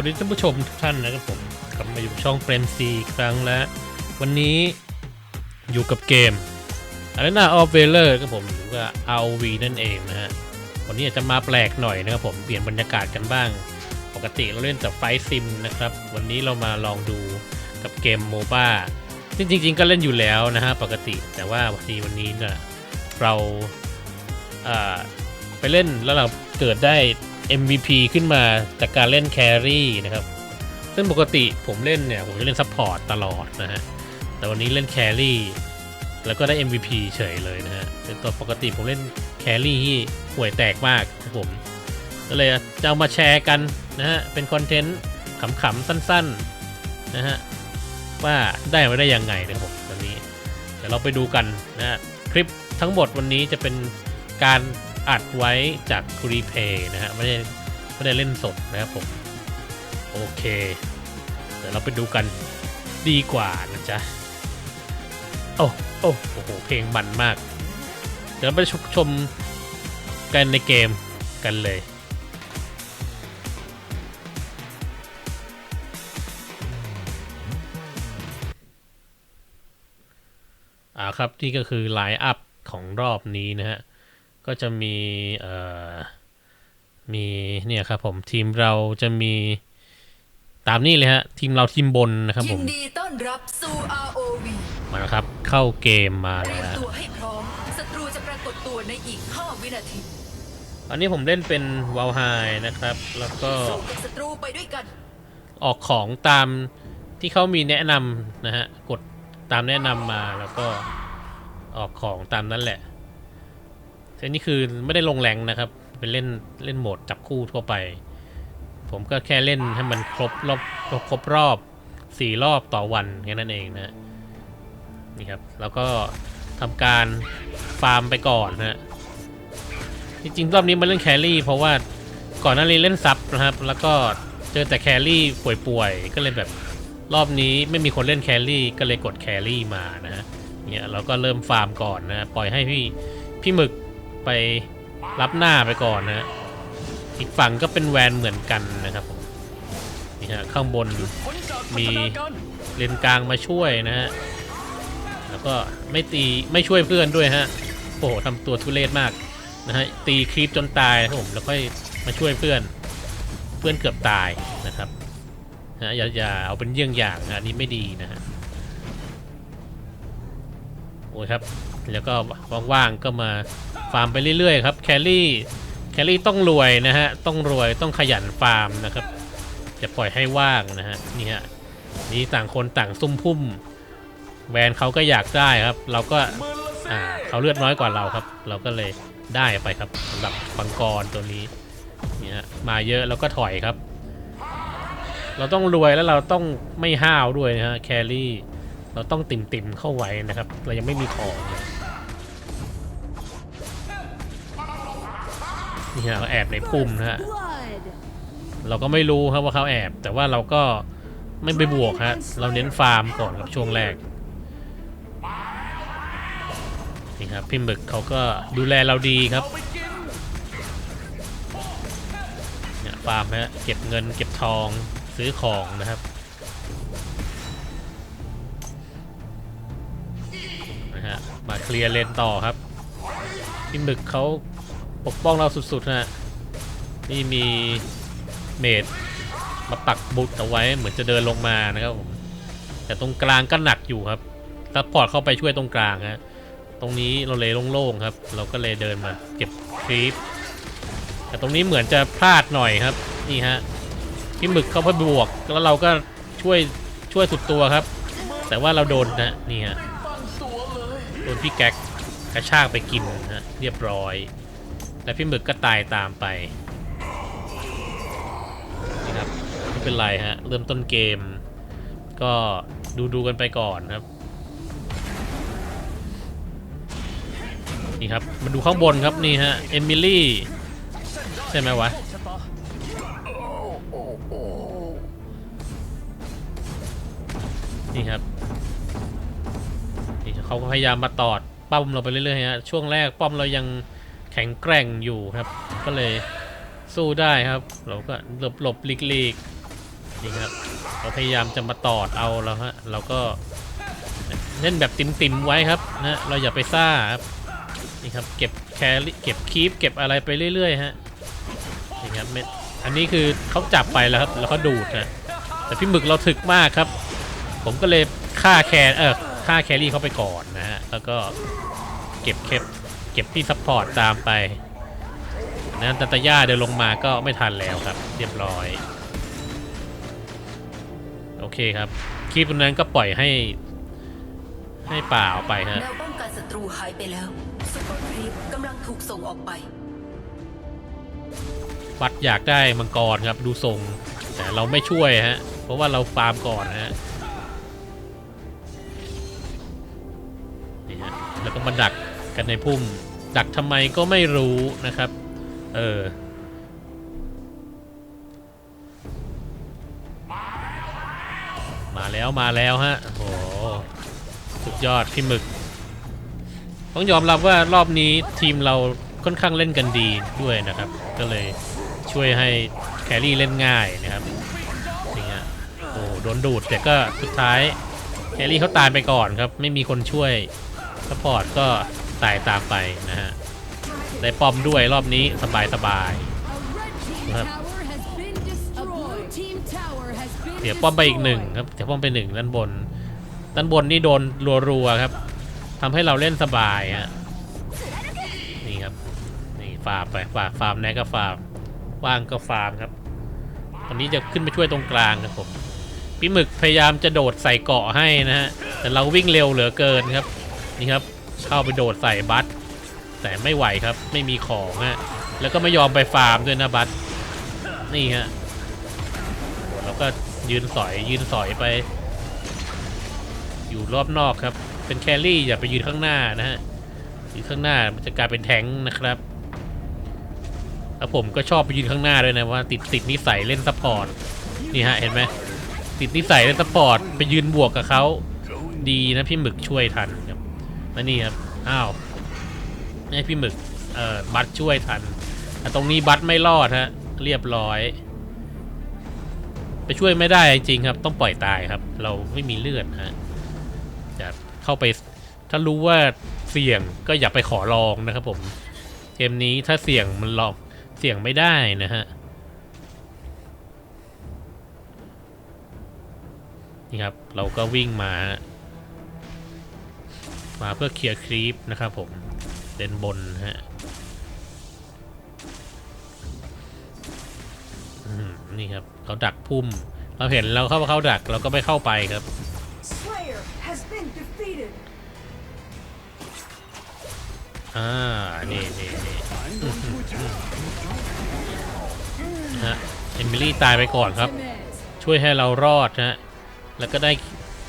วัสดีท่านผู้ชมทุกท่านนะครับผมกลับมาอยู่ช่องเฟรมซีครั้งแล้ววันนี้อยู่กับเกม Arena of Valor ครับผมหรือว่า ROV นั่นเองนะฮะวันนี้อาจจะมาแปลกหน่อยนะครับผมเปลี่ยนบรรยากาศกันบ้าง ปกติเราเล่นแต่ไฟซิมนะครับ วันนี้เรามาลองดูกับเกมโมบ้าซึ่งจริง ๆ ก็เล่นอยู่แล้วนะฮะปกติแต่ว่าวันนี้วันนี้เนี่ยเราไปเล่นแล้วเราเกิดได้ MVP ขึ้นมาจากการเล่นแครี่นะครับ ซึ่งปกติผมเล่นเนี่ย ผมจะเล่นซัพพอร์ตตลอดนะฮะ แต่วันนี้เล่นแครี่แล้วก็ได้ MVP เฉยเลยนะฮะเป็นตัวปกติผมเล่นแครี่ที่ห่วยแตกมากครับผม ก็เลยจะเอามาแชร์กันนะฮะ เป็นคอนเทนต์ขำๆ สั้นๆ นะฮะ ว่าได้มาได้ยังไงนะครับผมวันนี้ เดี๋ยวเราไปดูกันนะฮะคลิปทั้งหมดวันนี้จะเป็นการ อัดไว้จากรีเพย์นะฮะไม่ได้ไม่ได้เล่นสดนะครับผมโอเค เดี๋ยวเราไปดูกันดีกว่านะจ๊ะโอ้โอ้โอ้โหเพลงมันมาก เดี๋ยวเราไปชมกันในเกมกันเลยอ่าครับนี่ก็คือไลน์อัพของรอบนี้นะฮะ ก็จะมีเอ่อมีเนี่ยครับผมทีมเราจะมีตามนี้เลยฮะ ทีมเราทีมบนนะครับผยิมนดีต้อนรับสู่ ROV มาแล้วครับ เข้าเกมมาเตรีแล้ยมวตัวให้พร้อมศัตรูจะปรากฏตัวในอีก 5 วินาทีอันนี้ผมเล่นเป็นวาลไฮนะครับ แล้วก็สู้กับศัตรูไปด้วยกัน ออกของตามที่เขามีแนะนำนะฮะ กดตามแนะนำมาแล้วก็ออกของตามนั้นแหละ แต่นี่คือไม่ได้ลงแรงนะครับ เป็นเล่นเล่นโหมดจับคู่ทั่วไป ผมก็แค่เล่นให้มันครบรอบครบครบรอบสี่รอบต่อวันแค่นั้นเองนะนี่ครับแล้วก็ทำการฟาร์มไปก่อนนะฮะจริงๆรอบนี้มาเล่นแครี่เพราะว่าก่อนหน้านี้เล่นซับนะครับ แล้วก็เจอแต่แครี่ป่วยๆ ก็เลยแบบรอบนี้ไม่มีคนเล่นแครี่ก็เลยกดแครี่มานะฮะเนี่ยเราก็เริ่มฟาร์มก่อนนะ ปล่อยให้พี่พี่หมึก ไปรับหน้าไปก่อนนะฮะอีกฝั่งก็เป็นแวนเหมือนกันนะครับผมนี่ฮะข้างบนมีเลนกลางมาช่วยนะฮะแล้วก็ไม่ตีไม่ช่วยเพื่อนด้วยฮะโอ้โหทำตัวทุเรศมากนะฮะตีคลิปจนตายนะครับผมแล้วค่อยมาช่วยเพื่อนเพื่อนเกือบตายนะครับนะอย่าอย่าเอาเป็นเยี่ยงอย่างนะอันนี้ไม่ดีนะฮะโอ้ยครับแล้วก็ว่างๆก็มา ฟาร์มไปเรื่อยๆครับแคลรี่แคลรี่ต้องรวยนะฮะต้องรวยต้องขยันฟาร์มนะครับอย่าปล่อยให้ว่างนะฮะนี่ฮะนี่ต่างคนต่างซุ่มพุ่มแวนเขาก็อยากได้ครับ เราก็อ่าเขาเลือดน้อยกว่าเราครับ เราก็เลยได้ไปครับสำหรับบังกรตัวนี้นี่ยมาเยอะแล้วก็ถอยครับ เราต้องรวยแล้วเราต้องไม่ห้าวด้วยนะฮะแครี่เราต้องติ่มติ่มๆเข้าไว้นะครับ เรายังไม่มีของ นี่ฮะเราแอบในพุ่มนะฮะ Blood. เราก็ไม่รู้ครับว่าเขาแอบ แต่ว่าเราก็ไม่ไปบวกฮะเราเน้นฟาร์มก่อนครับช่วงแรกนี่ครับพี่หมึกเขาก็ดูแลเราดีครับเนี่ยฟาร์มฮะเก็บเงินเก็บทองซื้อของนะครับนะฮะมาเคลียร์เลนต่อครับพี่หมึกเขา ปกป้องเราสุดๆฮะนี่มีเมดมาปักบุตรเอาไว้เหมือนจะเดินลงมานะครับผมแต่ตรงกลางก็หนักอยู่ครับซัพพอร์ตเข้าไปช่วยตรงกลางฮะตรงนี้เราเลยโล่งๆครับ เราก็เลยเดินมาเก็บคลิปแต่ตรงนี้เหมือนจะพลาดหน่อยครับนี่ฮะพี่หมึกเข้าไปบวก แล้วเราก็ช่วยช่วยสุดตัวครับ แต่ว่าเราโดนนะนี่ฮะโดนพี่แก๊กกระชากไปกินนะฮะเรียบร้อย และพี่หมึกก็ตายตามไปนี่ครับไม่เป็นไรฮะ เริ่มต้นเกม ก็ดูดูกันไปก่อนครับ นี่ครับ มาดูข้างบนครับนี่ฮะ เอมิลี่ ใช่ไหมวะนี่ครับนี่เขาก็พยายามมาตอดป้อมเราไปเรื่อยๆฮะช่วงแรกป้อมเรายัง แข็งแกร่งอยู่ครับ ก็เลยสู้ได้ครับ เราก็หลบหลบหลีกหลีกนี่ครับเราพยายามจะมาตอดเอาแล้วฮะเราก็เล่นแบบติมๆไว้ครับนะเราอย่าไปซ่าครับนี่ครับเก็บแครี่เก็บคีปเก็บอะไรไปเรื่อยๆฮะนี่ครับเม็ดอันนี้คือเขาจับไปแล้วครับแล้วเขาดูดนะแต่พี่หมึกเราถึกมากครับ ผมก็เลยฆ่าแคร์เออฆ่าแครี่เขาไปก่อนนะฮะแล้วก็เก็บเคป ก็บที่ซัพพอร์ตตามไปนะตันตาย่าเดินลงมาก็ไม่ทันแล้วครับ เรียบร้อย โอเคครับคลิปนั้นก็ปล่อยให้ ให้ป่าออกไปฮะแนวป้องกันศัตรูหายไปแล้วสปอร์ตครีปกำลังถูกส่งออกไปวัดอยากได้มังกรครับดูทรงแต่เราไม่ช่วยฮะ เพราะว่าเราฟาร์มก่อนนะฮะนี่ฮะแล้วก็มาดักกันในพุ่ม ดักทำไมก็ไม่รู้นะครับ เออมาแล้วมาแล้วฮะโอ้โหสุดยอดพี่หมึก ต้องยอมรับว่ารอบนี้ทีมเราค่อนข้างเล่นกันดีด้วยนะครับ ก็เลยช่วยให้แครี่เล่นง่ายนะครับนี่ฮะโอ้โดนดูดแต่ก็สุดท้ายแครี่เขาตายไปก่อนครับ ไม่มีคนช่วยสปอร์ตก็ ตายตามไปนะฮะ ได้ป้อมด้วยรอบนี้สบายสบายเสียป้อมไปอีกหนึ่งครับเสียป้อมไปหนึ่งด้านบน ด้านบนนี่โดนรัวๆครับทำให้เราเล่นสบายฮะ นี่ครับ นี่ฟาร์มไปฟาร์มฟาร์มแนก็ฟาร์มว่างก็ฟาร์มครับตอนนี้จะขึ้นไปช่วยตรงกลางครับผมพี่หมึกพยายามจะโดดใส่เกาะให้นะฮะ แต่เราวิ่งเร็วเหลือเกินครับ นี่ครับ เข้าไปโดดใส่บัตแต่ไม่ไหวครับไม่มีของฮะแล้วก็ไม่ยอมไปฟาร์มด้วยนะบัตนี่ฮะแล้วก็ยืนสอยยืนสอยไป อยู่รอบนอกครับ เป็นแครี่อย่าไปยืนข้างหน้านะฮะยืนข้างหน้ามันจะกลายเป็นแทงนะครับแล้วผมก็ชอบไปยืนข้างหน้าด้วยนะว่าติดติดนิสัยเล่นซัพพอร์ตนี่ฮะเห็นไหมติดนิสัยเล่นซัพพอร์ตไปยืนบวกกับเขาดีนะพี่หมึกช่วยทัน ครับแล้วนี่ครับ อ้าวนี่พี่หมึก เอ่อ บัตช่วยทัน แต่ตรงนี้บัตไม่รอดฮะ เรียบร้อย ไปช่วยไม่ได้จริงครับ ต้องปล่อยตายครับ เราไม่มีเลือดฮะจะเข้าไป ถ้ารู้ว่าเสี่ยงก็อย่าไปขอลองนะครับผม เกมนี้ถ้าเสี่ยงมันลอง เสี่ยงไม่ได้นะฮะ นี่ครับ เราก็วิ่งมา มาเพื่อเคลียร์ครีปนะครับผมเดินบนฮะอืมนี่ครับเขาดักพุ่ม เราเห็นเราเข้าเข้าดักเราก็ไม่เข้าไปครับ Slayer has been defeated. อ่า นี่นี่นี่ฮะเอมิลี่ตายไปก่อนครับ ultimate. ช่วยให้เรารอดฮะแล้วก็ได้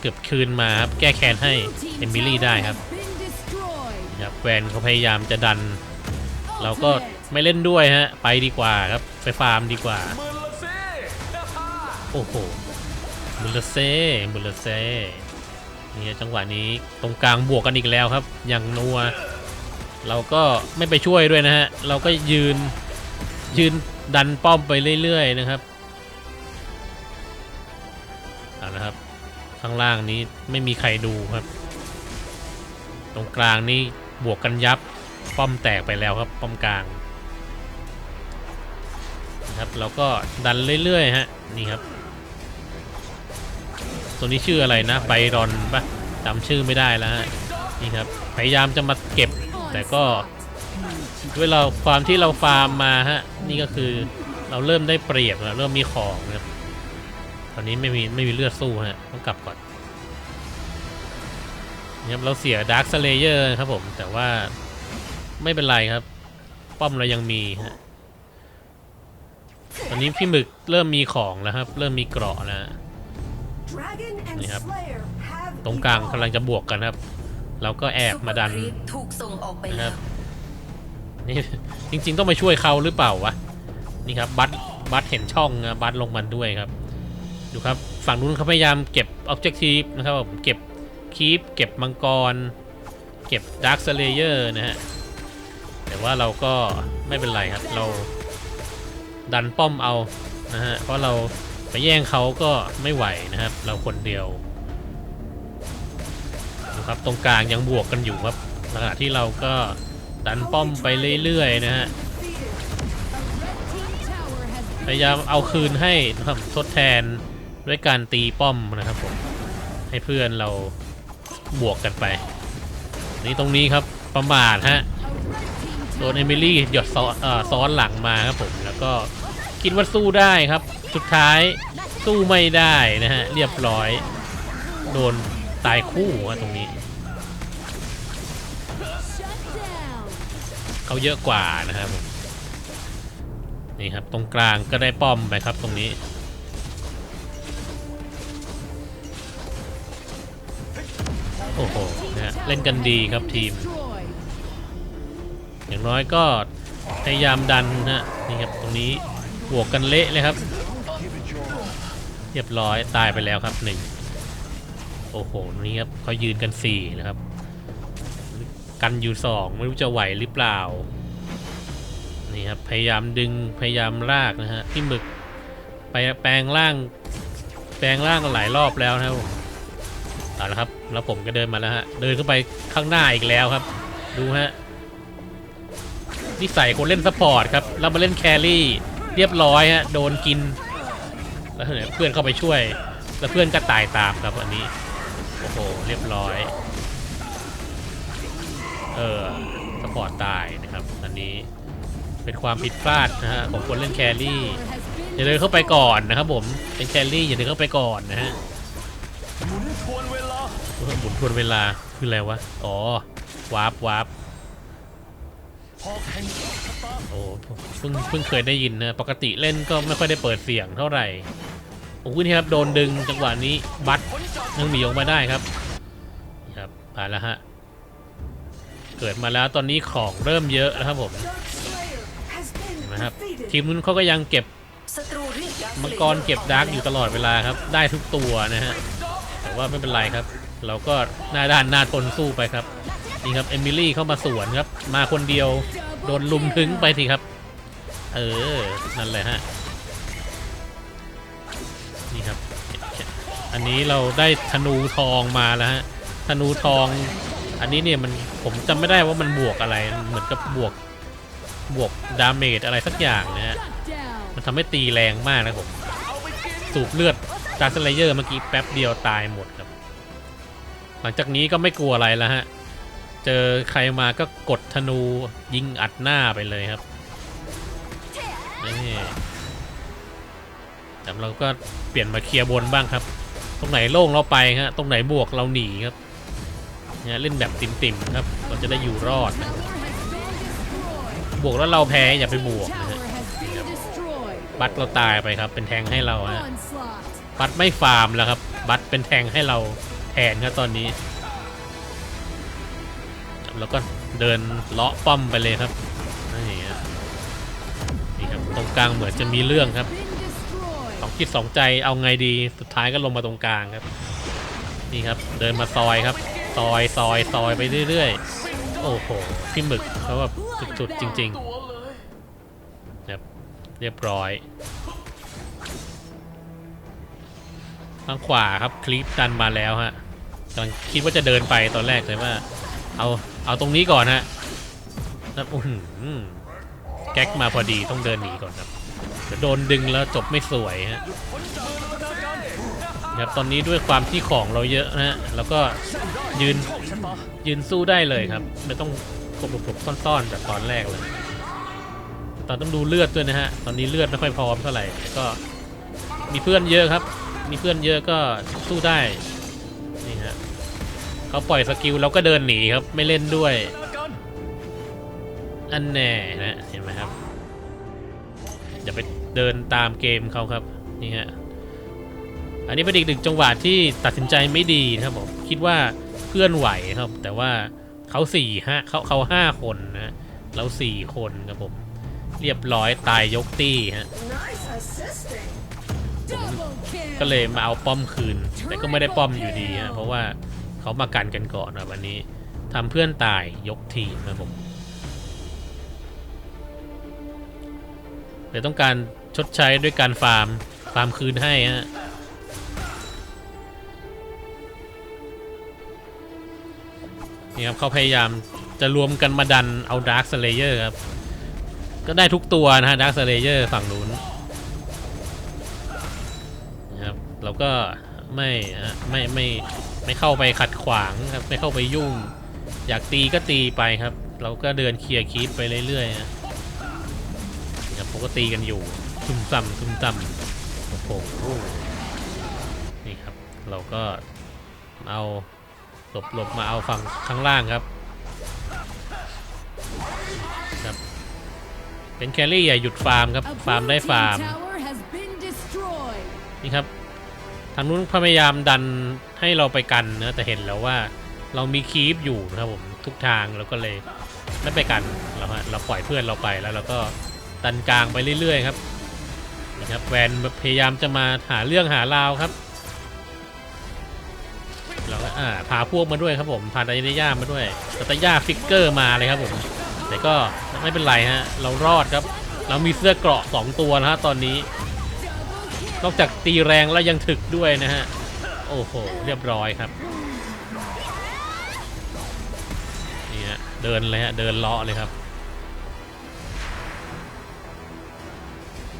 เกือบคืนมาครับแก้แค้นให้ Blue team เอมิลี่ tower ได้ครับ has been destroyed. ครับแวนเขาพยายามจะดัน เราก็ไม่เล่นด้วยฮะ ไปดีกว่าครับ ไปฟาร์มดีกว่า โอ้โหบุลเซ่บุลเซ่นี่จังหวะนี้ตรงกลางบวกกันอีกแล้วครับ อย่างนัว เราก็ไม่ไปช่วยด้วยนะฮะ เราก็ยืนยืนดันป้อมไปเรื่อยๆนะครับ ข้างล่างนี้ไม่มีใครดูครับ ตรงกลางนี่บวกกันยับป้อมแตกไปแล้วครับ ป้อมกลางนะครับเราก็ดันเรื่อยๆฮะนี่ครับ ตัวนี้ชื่ออะไรนะไบรอนปะจำชื่อไม่ได้แล้วฮะนี่ครับพยายามจะมาเก็บ แต่ก็ด้วยเราความที่เราฟาร์มมาฮะนี่ก็คือเราเริ่มได้เปรียบแล้วเริ่มมีของนะครับ อนนี้ไม่มีไม่มีเลือดสู้ฮะต้องกลับก่อนนี่ครับเราเสียดาร์คสเลเยอร์ครับผมแต่ว่าไม่เป็นไรครับ ป้อมเรายังมีฮะตอนนี้พี่หมึกเริ่มมีของแล้วครับ เริ่มมีเกราะแล้วฮะ Dragon and Yep. Slayer have ตรงกลาง evolved. กำลังจะบวกกันครับ เราก็แอบมาดันซุปเปอร์ครีปถูกส่งออกไปนะคแล้รับวนี่จริง ๆ ต้องไปช่วยเขาหรือเปล่าวะนี่ครับบัตบัตเห็นช่องนะบัตลงมันด้วยครับ ดูครับ ฝั่งนู้นเขาพยายามเก็บ Objective นะครับผมเก็บคีปเก็บมังกร เก็บ Dark Slayer นะฮะ แต่ว่าเราก็ไม่เป็นไรครับ เราดันป้อมเอานะฮะ เพราะเราไปแย่งเขาก็ไม่ไหวนะครับ เราคนเดียวดูครับตรงกลางยังบวกกันอยู่ครับขณะที่เราก็ดันป้อมไปเรื่อยๆนะฮะพยายามเอาคืนให้นะครับทดแทน ด้วยการตีป้อมนะครับผมให้เพื่อนเราบวกกันไป นี่ตรงนี้ครับประมาทฮะโดนเอมิลี่หยดซ้อนเอ่อซ้อนหลังมาครับผมแล้วก็คิดว่าสู้ได้ครับ สุดท้ายสู้ไม่ได้นะฮะ เรียบร้อย โดนตายคู่ตรงนี้ เขาเยอะกว่านะครับผมนี่ครับตรงกลางก็ได้ป้อมไปครับตรงนี้ โอ้โหนะเล่นกันดีครับทีม อย่างน้อยก็พยายามดันนะฮะนี่ครับตรงนี้บวกกันเละเลยครับ เรียบร้อยตายไปแล้วครับหนึ่งโอ้โหนี่ครับเขายืนกันสี่นะครับ กันอยู่สองไม่รู้จะไหวหรือเปล่านี่ครับพยายามดึงพยายามลากนะฮะพี่หมึกไปแปลงร่าง แปลงร่างหลายรอบแล้วนะครับ เอาละครับ แล้วผมก็เดินมาแล้วฮะ เดินเข้าไปข้างหน้าอีกแล้วครับ ดูฮะนิสัยคนเล่นซัพพอร์ตครับ แล้วมาเล่นแครี่ เรียบร้อยฮะ โดนกิน แล้วเพื่อนเข้าไปช่วย แล้วเพื่อนก็ตายตามครับอันนี้ โอ้โห เรียบร้อย เออซัพพอร์ตตายนะครับ อันนี้เป็นความผิดพลาดนะฮะของคนเล่นแครี่ อย่าเดินเข้าไปก่อนนะครับผม เป็นแครี่อย่าเดินเข้าไปก่อนนะฮะ ทวนเวลาหมุนทวนเวลาคืออะไรวะ อ๋อ วาร์ปวาร์ปโอ้เพิ่งเพิ่งเคยได้ยินนะ ปกติเล่นก็ไม่ค่อยได้เปิดเสียงเท่าไหร่ โอ้โหนี่ครับโดนดึงจังหวะนี้บัตยังหนีออกมาได้ครับ ครับมาแล้วฮะ เกิดมาแล้วตอนนี้ของเริ่มเยอะแล้วครับผมนะครับทีมนู้นเขาก็ยังเก็บมังกรเก็บดาร์กอยู่ตลอดเวลาครับ ได้ทุกตัวนะฮะ ว่าไม่เป็นไรครับ เราก็หน้าด้านหน้าทนสู้ไปครับนี่ครับเอมิลี่เข้ามาสวนครับ มาคนเดียวโดนลุมถึงไปทีครับ เออ นั่นแหละฮะ นี่ครับ อันนี้เราได้ธนูทองมาแล้วฮะ ธนูทอง อันนี้เนี่ยมันผมจำไม่ได้ว่ามันบวกอะไร เหมือนกับบวกบวกดาเมจอะไรสักอย่างนะฮะ มันทำให้ตีแรงมากนะผม สูบเลือด ดาร์สเลเยอร์เมื่อกี้แป๊บเดียวตายหมดครับ หลังจากนี้ก็ไม่กลัวอะไรแล้วฮะ เจอใครมาก็กดธนูยิงอัดหน้าไปเลยครับนี่แต่เราก็เปลี่ยนมาเคลียร์บนบ้างครับ ตรงไหนโล่งเราไปฮะ ตรงไหนบวกเราหนีครับเนี่ยเล่นแบบติ่มๆครับ เราจะได้อยู่รอดนะบวกแล้วเราแพ้อย่าไปบวกนะฮะบัตเราตายไปครับ เป็นแทงให้เราฮะ บัตรไม่ฟาร์มแล้วครับ บัตรเป็นแทงให้เราแทนครับตอนนี้ แล้วก็เดินเลาะป้อมไปเลยครับนี่ฮะนี่ครับตรงกลางเหมือนจะมีเรื่องครับสองคิดสองใจเอาไงดีสุดท้ายก็ลงมาตรงกลางครับ นี่ครับเดินมาซอยครับ ซอยซอยซอยไปเรื่อยๆ โอ้โหพี่หมึกเขาแบบสุดๆจริงๆครับเรียบร้อย ทางขวาครับคลิปดันมาแล้วฮะกำลังคิดว่าจะเดินไปตอนแรกเลยว่า เอาเอาตรงนี้ก่อนฮะแล้วอื้อหือแก๊กมาพอดีต้องเดินหนีก่อนครับเดี๋ยวโดนดึงแล้วจบไม่สวยฮะครับตอนนี้ด้วยความที่ของเราเยอะนะฮะแล้วก็ยืนยืนสู้ได้เลยครับ ไม่ต้องกบหลบๆซ่อนๆแบบตอนแรกเลยตอนต้องดูเลือดด้วยนะฮะ ตอนนี้เลือดไม่ค่อยพร้อมเท่าไหร่ ก็มีเพื่อนเยอะครับ มีเพื่อนเยอะก็สู้ได้ นี่ฮะเขาปล่อยสกิลเราก็เดินหนีครับไม่เล่นด้วย อันแน่นะเห็นไหมครับอย่าไปเดินตามเกมเขาครับนี่ฮะอันนี้เป็นอีกหนึ่งจังหวะที่ตัดสินใจไม่ดีนะครับผมคิดว่าเพื่อนไหวครับ แต่ว่าเขาสี่ห้าเขาเขาห้าคนนะเราสี่คนครับผมเรียบร้อยตายยกตี้ฮะ Nice ก็เลยมาเอาป้อมคืน แต่ก็ไม่ได้ป้อมอยู่ดีฮะเพราะว่าเขามากันกันก่อนนะวันนี้ทำเพื่อนตายยกทีมนะผมเลยต้องการชดใช้ด้วยการฟาร์ม ฟาร์มคืนให้ฮะนี่ครับเขาพยายามจะรวมกันมาดันเอาดาร์คสเลเยอร์ครับ ก็ได้ทุกตัวนะฮะดาร์คสเลเยอร์ฝั่งนู้น เราก็ไม่ฮะไม่ไม่ไม่เข้าไปขัดขวางครับไม่เข้าไปยุ่ง อยากตีก็ตีไปครับ เราก็เดินเคลียร์คีปไปเรื่อยๆฮะนี่ครับผมก็ตีกันอยู่ซุ่มซ้ำซุ่มซ้ำโอ้โหนี่ครับ เราก็เอาหลบหลบมาเอาฝั่งข้างล่างครับครับ เป็นแครี่อย่าหยุดฟาร์มครับ A ฟาร์ม blue ได้ team ฟาร์ม tower has been destroyed. นี่ครับทางนู้นพยายามดันให้เราไปกันนะแต่เห็นแล้วว่าเรามีคีปอยู่นะครับผมทุกทางเราก็เลยไม่ไปกันเราฮะเราปล่อยเพื่อนเราไปแล้วเราก็ดันกลางไปเรื่อย ๆ ครับนี่ครับแวนพยายามจะมาหาเรื่องหาราวครับเราก็อ่าพาพวกมาด้วยครับผมพาตาย่ามาด้วยตาตาย่าฟิกเกอร์มาเลยครับผมแต่ก็ไม่เป็นไรฮะเรารอดครับ เรามีเสื้อเกราะสองตัวนะฮะตอนนี้ นอกจากตีแรงแล้วยังถึกด้วยนะฮะ โอ้โห เรียบร้อยครับ นี่ฮะ เดินเลยฮะ เดินเลาะเลยครับ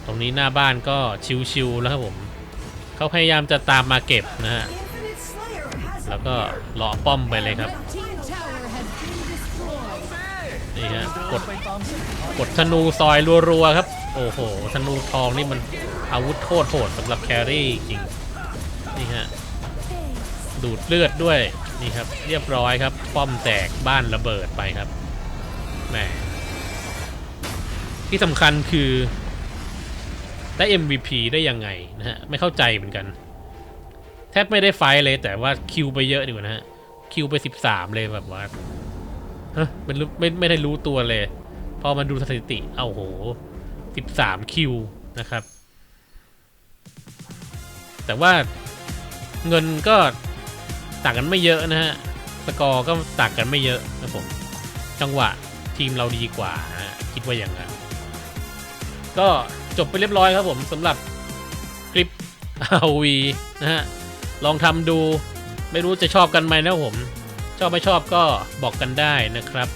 ตรงนี้หน้าบ้านก็ชิวๆแล้วครับผม เขาพยายามจะตามมาเก็บนะฮะ แล้วก็เลาะป้อมไปเลยครับ นี่ฮะ กด กดธนูซอยรัวๆครับ โอ้โห ธนูทองนี่มัน อาวุธโคตรโหดสำหรับแครี่จริง นี่ฮะ ดูดเลือดด้วย นี่ครับ เรียบร้อยครับ ป้อมแตกบ้านระเบิดไปครับแหมที่สำคัญคือได้ MVP ได้ยังไงนะฮะ ไม่เข้าใจเหมือนกัน แทบไม่ได้ไฟเลยแต่ว่าคิวไปเยอะดีกว่านะฮะ คิวไป 13 เลยแบบว่าฮะมันรู้ไม่ไม่ได้รู้ตัวเลย พอมาดูสถิติ เอาโห 13 คิวนะครับ แต่ว่าเงินก็ต่างกันไม่เยอะนะฮะ สกอร์ก็ต่างกันไม่เยอะนะผม จังหวะทีมเราดีกว่านะฮะคิดว่าอย่างนั้น ก็จบไปเรียบร้อยครับผมสำหรับคลิป RV นะฮะ ลองทำดูไม่รู้จะชอบกันไหมนะผม ชอบไม่ชอบก็บอกกันได้นะครับ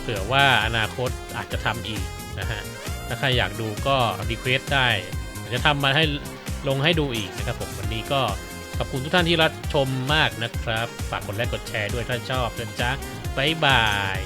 เผื่อว่าอนาคตอาจจะทำอีกนะฮะ ถ้าใครอยากดูก็รีเควสได้จะทำมาให้ ลงให้ดูอีกนะครับผมวันนี้ก็ขอบคุณทุกท่านที่รับชมมากนะครับ ฝากกดไลค์กดแชร์ด้วยถ้าชอบนะจ๊ะบ๊ายบาย